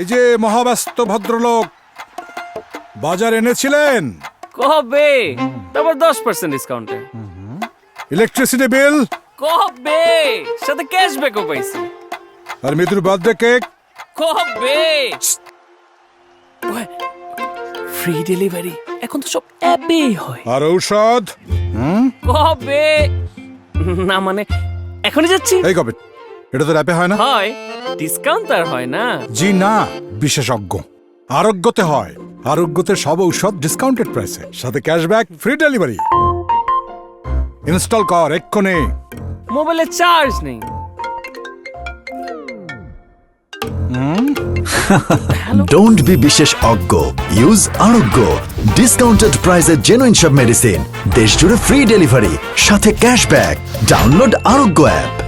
এই যে মহাব্যস্ত ভদ্রলোক বাজার এনেছিলেন? কবে? তারপর দশ পার্সেন্ট ডিসকাউন্টে ইলেকট্রিসিটি বিল? কবে? সাথে ক্যাশব্যাকও পাইছি। আর মৃদুর বার্থডে কেক কবে? ফ্রি ডেলিভারি এখন তো সব অ্যাপেই হয়। আর ঔষধ? কবে? না মানে এখনই যাচ্ছি। এই কবে? এটা তো র্যাপে হয় না? হয়। ডিসকাউন্ট আর হয় না। জি না বিশেষজ্ঞ। আরোগ্যতে হয়। আরোগ্যতে সব ঔষধ ডিসকাউন্টেড প্রাইসে সাথে ক্যাশব্যাক ফ্রি ডেলিভারি ইনস্টল কর এক্ষুনি। মোবাইলে চার্জ নেই। ডোন্ট বি বিশেষ অজ্ঞ। ইউজ আরোগ্য। ডিসকাউন্টেড প্রাইসে জেনুইন সব মেডিসিন দেশ জুড়ে ফ্রি ডেলিভারি সাথে ক্যাশব্যাক ডাউনলোড আরোগ্য অ্যাপ